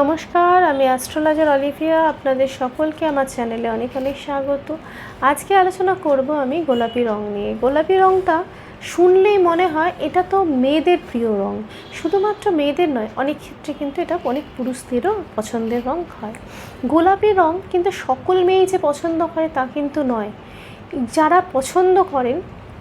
নমস্কার, আমি astrologer Olivia, আপনাদের সকলকে আমার চ্যানেলে অনেক অনেক স্বাগত। আজকে আলোচনা করব আমি গোলাপি রং নিয়ে। গোলাপি রংটা শুনলেই মনে হয় এটা তো মেয়েদের প্রিয় রং। শুধুমাত্র মেয়েদের নয়, অনেক ক্ষেত্রে কিন্তু এটা অনেক পুরুষদেরও পছন্দের রং হয়। গোলাপি রং কিন্তু সকল মেয়েই যে পছন্দ করে তা কিন্তু নয়। যারা পছন্দ করেন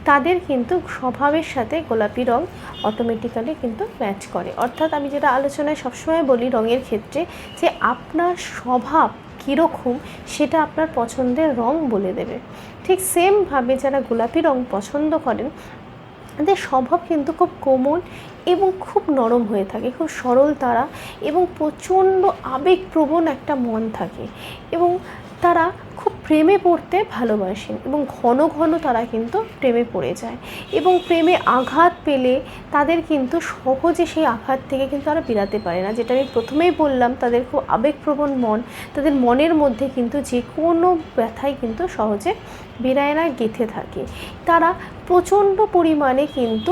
তাদের কিন্তু স্বভাবের সাথে গোলাপি রং অটোমেটিক্যালি কিন্তু ম্যাচ করে। অর্থাৎ আমি যেটা আলোচনায় সবসময় বলি রঙের ক্ষেত্রে, যে আপনার স্বভাব কীরকম সেটা আপনার পছন্দের রং বলে দেবে। ঠিক সেমভাবে যারা গোলাপি রং পছন্দ করেন, তাদের স্বভাব কিন্তু খুব কোমল এবং খুব নরম হয়ে থাকে, খুব সরল তারা এবং প্রচণ্ড আবেগপ্রবণ একটা মন থাকে এবং তারা প্রেমে পড়তে ভালোবাসেন এবং ঘন ঘন তারা কিন্তু প্রেমে পড়ে যায় এবং প্রেমে আঘাত পেলে তাদের কিন্তু সহজে সেই আঘাত থেকে কিন্তু তারা বেরাতে পারে না। যেটা আমি প্রথমেই বললাম, তাদের খুব আবেগপ্রবণ মন, তাদের মনের মধ্যে কিন্তু যে কোনো ব্যথাই কিন্তু সহজে বেরায় না, গেঁথে থাকে। তারা প্রচণ্ড পরিমাণে কিন্তু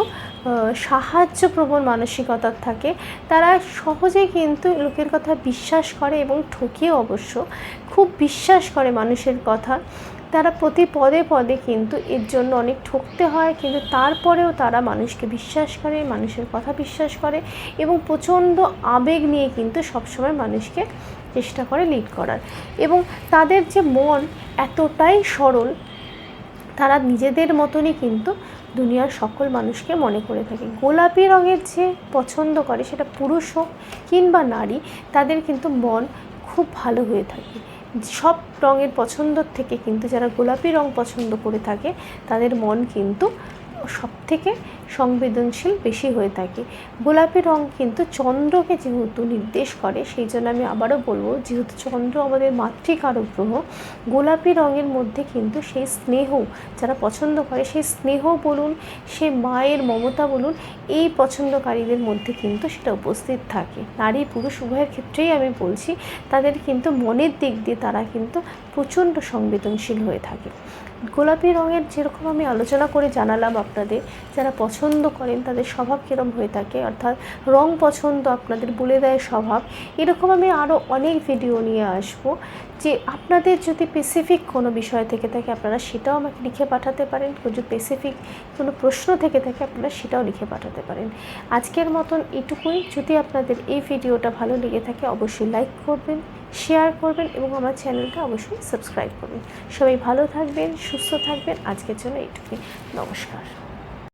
সাহায্যপ্রবণ মানসিকতার থাকে, তারা সহজে কিন্তু লোকের কথা বিশ্বাস করে এবং ঠকিয়ে অবশ্য খুব বিশ্বাস করে মানুষের কথা। তারা প্রতি পদে পদে কিন্তু এর জন্য অনেক ঠকতে হয়, কিন্তু তারপরেও তারা মানুষকে বিশ্বাস করে, মানুষের কথা বিশ্বাস করে এবং প্রচণ্ড আবেগ নিয়ে কিন্তু সবসময় মানুষকে চেষ্টা করে লিড করার। এবং তাদের যে মন এতটাই সরল তারা নিজেদের মতনই কিন্তু দুনিয়ার সকল মানুষকে মনে করে থাকে। গোলাপি রঙের যে পছন্দ করে সেটা পুরুষ হোক কিংবা নারী, তাদের কিন্তু মন খুব ভালো হয়ে থাকে। সব রঙের পছন্দর থেকে কিন্তু যারা গোলাপি রং পছন্দ করে থাকে, তাদের মন কিন্তু সব থেকে সংবেদনশীল বেশি হয়ে থাকে। গোলাপি রং কিন্তু চন্দ্রকে যেহেতু নির্দেশ করে, সেই জন্য আমি আবারও বলব, যেহেতু চন্দ্র আমাদের মাতৃকারক গ্রহ, গোলাপি রঙের মধ্যে কিন্তু সেই স্নেহ যারা পছন্দ করে, সেই স্নেহ বলুন, সে মায়ের মমতা বলুন, এই পছন্দকারীদের মধ্যে কিন্তু সেটা উপস্থিত থাকে। নারী পুরুষ উভয়ের ক্ষেত্রেই আমি বলছি, তাদের কিন্তু মনের দিক দিয়ে তারা কিন্তু প্রচণ্ড সংবেদনশীল হয়ে থাকে। গোলাপি রঙের যেরকম আমি আলোচনা করে জানালাম আপনাদের, যারা পছন্দ করেন তাদের স্বভাব কীরকম হয়ে থাকে, অর্থাৎ রং পছন্দ আপনাদের, বলে দেয় স্বভাব, এরকম আমি আরও অনেক ভিডিও নিয়ে আসব, যে আপনাদের যদি স্পেসিফিক কোনো বিষয় থেকে থাকে আপনারা সেটাও আমাকে লিখে পাঠাতে পারেন যদি স্পেসিফিক কোনো প্রশ্ন থেকে থাকে আপনারা সেটাও লিখে পাঠাতে পারেন। আজকের মতন এটুকুই, যদি আপনাদের এই ভিডিওটা ভালো লেগে থাকে অবশ্যই লাইক করবেন। শেয়ার করবেন এবং আমার চ্যানেলটা অবশ্যই সাবস্ক্রাইব করবেন। সবাই ভালো থাকবেন, সুস্থ থাকবেন। আজকের জন্য এইটুকুই। নমস্কার।